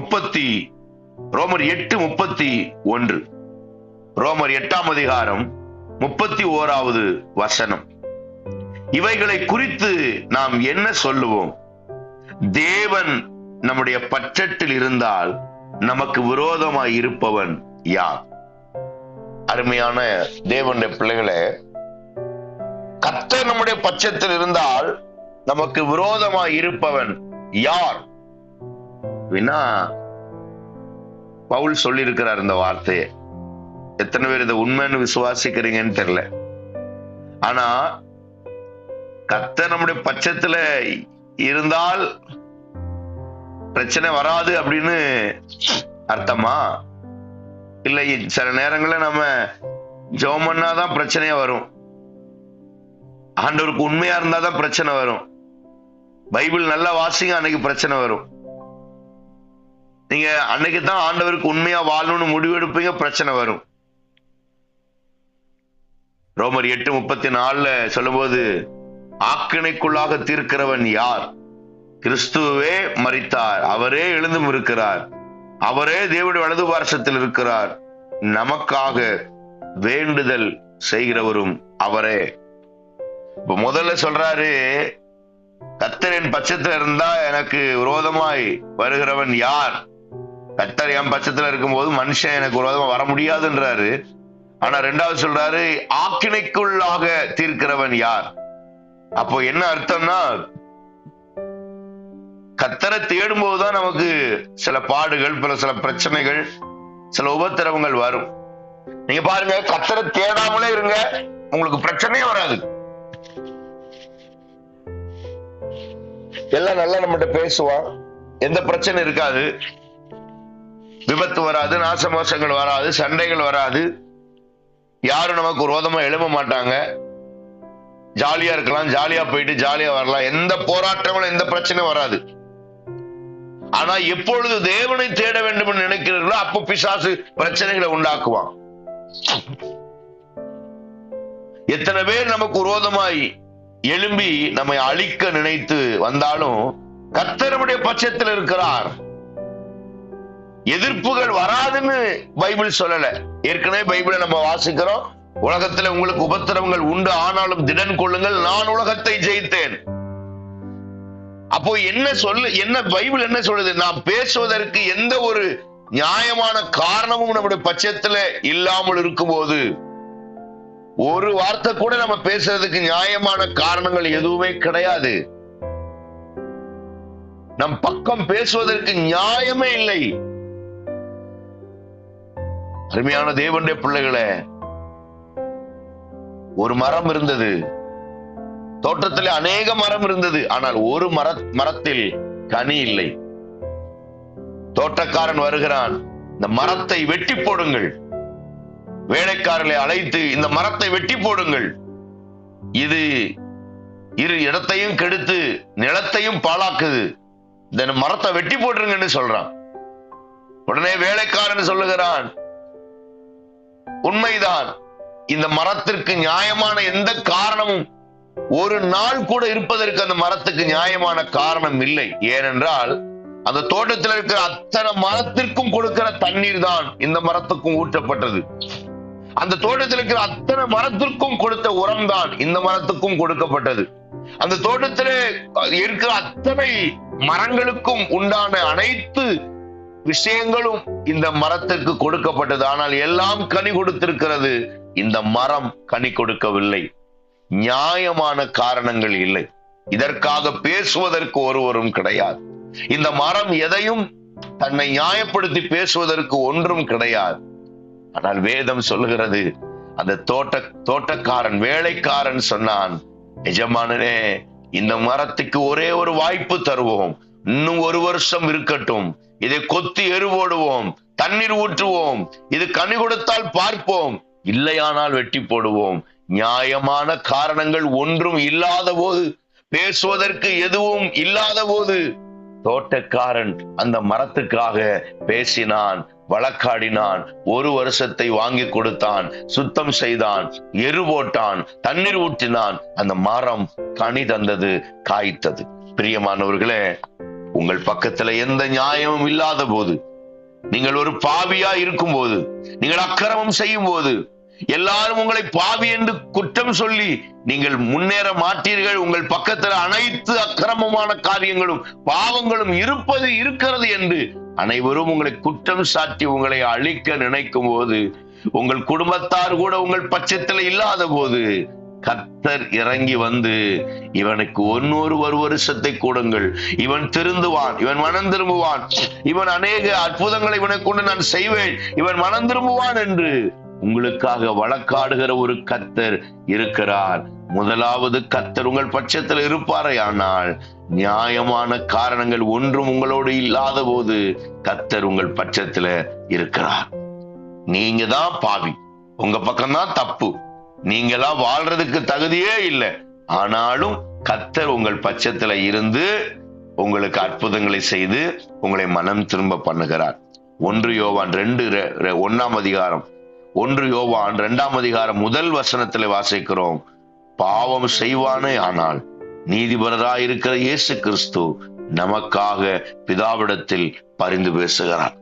முப்பத்தி ரோமர் எட்டு முப்பத்தி ஒன்று. ரோமர் எட்டாம் அதிகாரம் முப்பத்தி ஓராவது வசனம். இவைகளை குறித்து நாம் என்ன சொல்லுவோம்? தேவன் நம்முடைய பட்சத்தில் இருந்தால் நமக்கு விரோதமாய் இருப்பவன் யார்? அருமையான தேவனுடைய பிள்ளைகளே கத்த நம்முடைய பட்சத்தில் இருந்தால் நமக்கு விரோதமாய் இருப்பவன் யார்? வினா பவுல் சொல்லியிருக்கிறார் இந்த வார்த்தையை. எத்தனை பேர் இதை உண்மைன்னு விசுவாசிக்கிறீங்கன்னு தெரியல. ஆனா கத்த நம்முடைய பட்சத்துல இருந்தால் பிரச்சனை வராது அப்படின்னு அர்த்தமா? இல்லை சில நேரங்களில் நம்ம ஜெபம் தான் பிரச்சனையா வரும். ஆண்டவருக்கு உண்மையா இருந்தாதான் பிரச்சனை வரும். பைபிள் நல்லா வாசிங்க அன்னைக்கு பிரச்சனை வரும். நீங்க அன்னைக்கு தான் ஆண்டவருக்கு உண்மையா வாழணும்னு முடிவெடுப்பீங்க பிரச்சனை வரும். ரோமர் எட்டு முப்பத்தி நாலுல சொல்லும்போது ஆக்கினைக்குள்ளாக தீர்க்கிறவன் யார்? கிறிஸ்துவே மறித்தார் அவரே எழுந்தும் இருக்கிறார். அவரே தேவனுடைய வலது பாரசத்தில் இருக்கிறார். நமக்காக வேண்டுதல் செய்கிறவரும் அவரே. இப்ப முதல்ல சொல்றாரு கத்தரின் பட்சத்துல இருந்தா எனக்கு விரோதமாய் வருகிறவன் யார்? கத்தர் என் பட்சத்துல இருக்கும்போது மனுஷன் எனக்கு ஒரு வர முடியாதுன்றாரு. ஆனா ரெண்டாவது சொல்றாரு ஆக்கினைக்குள்ளாக தீர்க்கிறவன் யார்? அப்போ என்ன அர்த்தம்னா கத்தரை தேடும் போதுதான் நமக்கு சில பாடுகள் பல சில பிரச்சனைகள் சில உபத்திரவங்கள் வரும். நீங்க பாருங்க கத்தரை தேடாமலே இருங்க உங்களுக்கு பிரச்சனையே வராது. எல்லாம் நல்லா நம்மகிட்ட பேசுவான். எந்த பிரச்சனை இருக்காது. விபத்து வராது நாசமோசங்கள் வராது சண்டைகள் வராது. யாரும் நமக்கு ரோதமா எழும்ப மாட்டாங்க. ஜாலியா இருக்கலாம் ஜாலியா போயிட்டு ஜாலியா வரலாம். எந்த போராட்டங்களும் எந்த பிரச்சனையும் வராது. ஆனா எப்பொழுது தேவனை தேட வேண்டும் என்று நினைக்கிறீர்களோ அப்போ பிசாசு பிரச்சனைகளை உண்டாக்குவான். எத்தனை பேர் நமக்கு விரோதமாய் எழும்பி நம்மை அழிக்க நினைத்து வந்தாலும் கத்தருடைய பட்சத்தில் இருக்கிறார். எதிர்ப்புகள் வராதுன்னு பைபிள் சொல்லல. ஏற்கனவே பைபிளை நம்ம வாசிக்கிறோம். உலகத்துல உங்களுக்கு உபத்திரவங்கள் உண்டு. ஆனாலும் திடன் கொள்ளுங்கள் நான் உலகத்தை ஜெயித்தேன். அப்போ என்ன சொல்லு என்ன பைபிள் என்ன சொல்லுது? நாம் பேசுவதற்கு எந்த ஒரு நியாயமான காரணமும் நம்முடைய பட்சத்துல இல்லாமல் இருக்கும்போது ஒரு வார்த்தை கூட நம்ம பேசுறதுக்கு நியாயமான காரணங்கள் எதுவுமே கிடையாது. நம் பக்கம் பேசுவதற்கு நியாயமே இல்லை. அருமையான தேவனுடைய பிள்ளைகளே ஒரு மரம் இருந்தது. தோட்டத்தில் அநேக மரம் இருந்தது. ஆனால் ஒரு மர மரத்தில் கனி இல்லை. தோட்டக்காரன் வருகிறான். இந்த மரத்தை வெட்டி போடுங்கள். வேலைக்காரர்களை அழைத்து இந்த மரத்தை வெட்டி போடுங்கள். இது இரு இடத்தையும் கெடுத்து நிலத்தையும் பாழாக்குது. இந்த மரத்தை வெட்டி போட்டுருங்கன்னு சொல்றான். உடனே வேலைக்காரன் சொல்லுகிறான் உண்மைதான். இந்த மரத்திற்கு நியாயமான எந்த காரணமும் ஒரு நாள் கூட இருப்பதற்கு அந்த மரத்துக்கு நியாயமான காரணம் இல்லை. ஏனென்றால் அந்த தோட்டத்தில் இருக்கிற அத்தனை மரத்திற்கும் கொடுக்கிற தண்ணீர் தான் இந்த மரத்துக்கும் ஊற்றப்பட்டது. அந்த தோட்டத்தில் இருக்கிற அத்தனை மரத்திற்கும் கொடுத்த உரம் தான் இந்த மரத்துக்கும் கொடுக்கப்பட்டது. அந்த தோட்டத்திலே இருக்கிற அத்தனை மரங்களுக்கும் உண்டான அனைத்து விஷயங்களும் இந்த மரத்திற்கு கொடுக்கப்பட்டது. ஆனால் எல்லாம் கனி கொடுத்திருக்கிறது. இந்த மரம் கனி கொடுக்கவில்லை. நியாயமான காரணங்கள் இல்லை. இதற்காக பேசுவதற்கு ஒருவரும் கிடையாது. இந்த மரம் எதையும் தன்னை நியாயப்படுத்தி பேசுவதற்கு ஒன்றும் கிடையாது. ஆனால் வேதம் சொல்லுகிறது அந்த தோட்ட தோட்டக்காரன் வேலைக்காரன் சொன்னான் எஜமானனே இந்த மரத்துக்கு ஒரே ஒரு வாய்ப்பு தருவோம். இன்னும் ஒரு வருஷம் இருக்கட்டும். இதை கொத்தி எருவோடுவோம் தண்ணீர் ஊற்றுவோம் இது கனி கொடுத்தால் பார்ப்போம். இல்லையானால் வெட்டி போடுவோம். நியாயமான காரணங்கள் ஒன்றும் இல்லாத போது பேசுவதற்கு எதுவும் இல்லாத போது தோட்டக்காரன் அந்த மரத்துக்காக பேசினான் வழக்காடினான் ஒரு வருஷத்தை வாங்கி கொடுத்தான் சுத்தம் செய்தான் எரு போட்டான் தண்ணீர் ஊற்றினான். அந்த மரம் கனி தந்தது காய்த்தது. பிரியமானவர்களே உங்கள் பக்கத்துல எந்த நியாயமும் இல்லாத போது நீங்கள் ஒரு பாவியா இருக்கும் போது நீங்கள் அக்கிரமம் செய்யும் போது எல்லாரும் உங்களை பாவி என்று குற்றம் சொல்லி நீங்கள் முன்னேற மாட்டீர்கள். உங்கள் பக்கத்தில் அனைத்து அக்கிரமமான காரியங்களும் பாவங்களும் இருப்பது இருக்கிறது என்று அனைவரும் உங்களை குற்றம் சாட்டி உங்களை அழிக்க நினைக்கும் போது உங்கள் குடும்பத்தார் கூட உங்கள் பட்சத்தில் இல்லாத போது கத்தர் இறங்கி வந்து இவனுக்கு ஒன்னொரு ஒரு வருஷத்தை கொடுங்கள். இவன் திருந்துவான் இவன் மனம் திரும்புவான். இவன் அநேக அற்புதங்களை இவனை கொண்டு நான் செய்வேன். இவன் மனம் திரும்புவான் என்று உங்களுக்காக வழக்காடுகிற ஒரு கத்தர் இருக்கிறார். முதலாவது கத்தர் உங்கள் பட்சத்தில் இருப்பாரே ஆனால் நியாயமான காரணங்கள் ஒன்றும் உங்களோடு இல்லாத போது கத்தர் உங்கள் பட்சத்துல இருக்கிறார். நீங்க தான் பாவி. உங்க பக்கம்தான் தப்பு. நீங்களாம் வாழ்றதுக்கு தகுதியே இல்லை. ஆனாலும் கத்தர் உங்கள் பட்சத்துல இருந்து உங்களுக்கு அற்புதங்களை செய்து உங்களை மனம் திரும்ப பண்ணுகிறார். ஒன்று யோவான் ரெண்டு ஒன்னாம் அதிகாரம். ஒன்று யோவான் இரண்டாம் அதிகாரம் முதல் வசனத்துல வாசிக்கிறோம். பாவம் செய்வானே ஆனால் நீதிபரராயிருக்கிற இயேசு கிறிஸ்து நமக்காக பிதாவிடத்தில் பரிந்து பேசுகிறார்.